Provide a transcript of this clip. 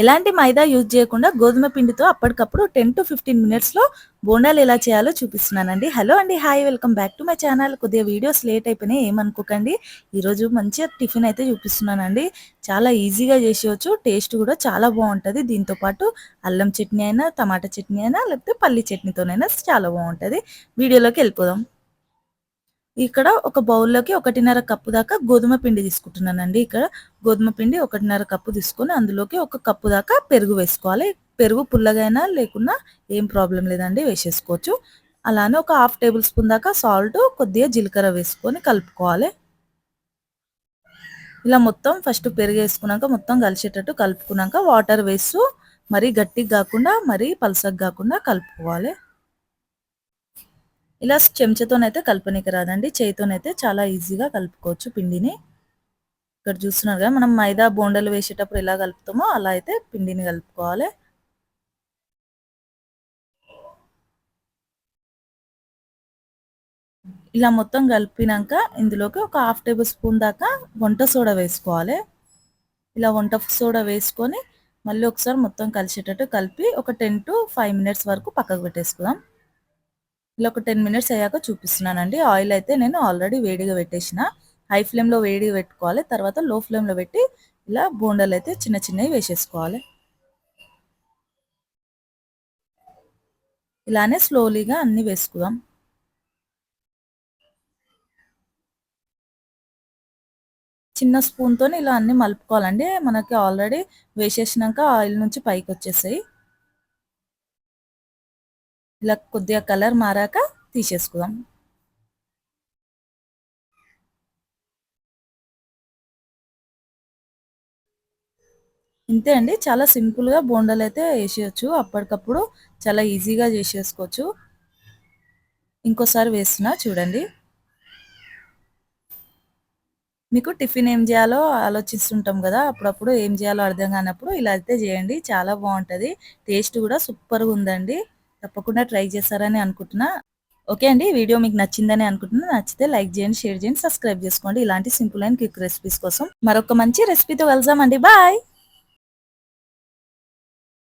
ఎలాంటి మైదా యూజ్ చేయకుండా గోధుమ పిండితో అప్పటికప్పుడు టెన్ టు ఫిఫ్టీన్ మినిట్స్లో బోండాలు ఎలా చేయాలో చూపిస్తున్నానండి. హలో అండి hi welcome back to my channel. కొద్దిగా వీడియోస్ లేట్ అయిపోయినాయి ఏమనుకోకండి. ఈరోజు మంచిగా టిఫిన్ అయితే చూపిస్తున్నానండి. చాలా ఈజీగా చేసేయచ్చు టేస్ట్ కూడా చాలా బాగుంటుంది. దీంతో పాటు అల్లం చట్నీ అయినా టమాటా చట్నీ అయినా లేకపోతే పల్లి చట్నీతోనైనా చాలా బాగుంటుంది. వీడియోలోకి వెళ్ళిపోదాం. ఇక్కడ ఒక బౌల్లోకి ఒకటిన్నర కప్పు దాకా గోధుమ పిండి తీసుకుంటున్నానండి. ఇక్కడ గోధుమ పిండి ఒకటిన్నర కప్పు తీసుకొని అందులోకి ఒక కప్పు దాకా పెరుగు వేసుకోవాలి. పెరుగు పుల్లగైనా లేకున్నా ఏం ప్రాబ్లం లేదండి వేసేసుకోవచ్చు. అలానే ఒక హాఫ్ టేబుల్ స్పూన్ దాకా సాల్ట్ కొద్దిగా జీలకర్ర వేసుకొని కలుపుకోవాలి. ఇలా మొత్తం ఫస్ట్ పెరుగు వేసుకున్నాక మొత్తం కలిసేటట్టు కలుపుకున్నాక వాటర్ వేస్తూ మరీ గట్టిగా కాకుండా మరీ పలసగా కాకుండా కలుపుకోవాలి. ఇలా చెంచాతోనైతే కలపనికి రాదండి. చేయితోనైతే చాలా ఈజీగా కలుపుకోవచ్చు పిండిని. ఇక్కడ చూస్తున్నారు కదా మనం మైదా బోండలు వేసేటప్పుడు ఎలా కలుపుతామో అలా అయితే పిండిని కలుపుకోవాలి. ఇలా మొత్తం కలిపినాక ఇందులోకి ఒక హాఫ్ టేబుల్ స్పూన్ దాకా వంట సోడా వేసుకోవాలి. ఇలా వంట సోడా వేసుకొని మళ్ళీ ఒకసారి మొత్తం కలిసేటట్టు కలిపి ఒక టెన్ టు ఫైవ్ మినిట్స్ వరకు పక్కకు పెట్టేసుకుందాం. ఇలా ఒక టెన్ మినిట్స్ అయ్యాక చూపిస్తున్నానండి. ఆయిల్ అయితే నేను ఆల్రెడీ వేడిగా పెట్టేసిన. హై ఫ్లేమ్లో వేడిగా పెట్టుకోవాలి. తర్వాత లో ఫ్లేమ్లో పెట్టి ఇలా బోండాలు అయితే చిన్న చిన్నవి వేసేసుకోవాలి. ఇలానే స్లోలీగా అన్ని వేసుకుందాం. చిన్న స్పూన్తో ఇలా అన్ని మలుపుకోవాలండి. మనకి ఆల్రెడీ వేసేసినాక ఆయిల్ నుంచి పైకి వచ్చేసాయి. ఇలా కొద్దిగా కలర్ మారాక తీసేసుకుందాం. ఇంతే అండి. చాలా సింపుల్గా బోండాలు అయితే వేసేయచ్చు. అప్పటికప్పుడు చాలా ఈజీగా చేసేసుకోవచ్చు. ఇంకోసారి వేస్తున్నా చూడండి. మీకు టిఫిన్ ఏం చేయాలో ఆలోచిస్తుంటాం కదా. అప్పుడప్పుడు ఏం చేయాలో అర్థం కానప్పుడు ఇలా అయితే చేయండి. చాలా బాగుంటుంది. టేస్ట్ కూడా సూపర్గా ఉందండి. తప్పకుండా ట్రై చేస్తారని అనుకుంటున్నా. ఓకే అండి వీడియో మీకు నచ్చిందని అనుకుంటున్నా. నచ్చితే లైక్ చేయండి షేర్ చేయండి సబ్స్క్రైబ్ చేసుకోండి. ఇలాంటి సింపుల్ అండ్ క్విక్ రెసిపీస్ కోసం మరొక మంచి రెసిపీతో వెళ్దామండి బాయ్!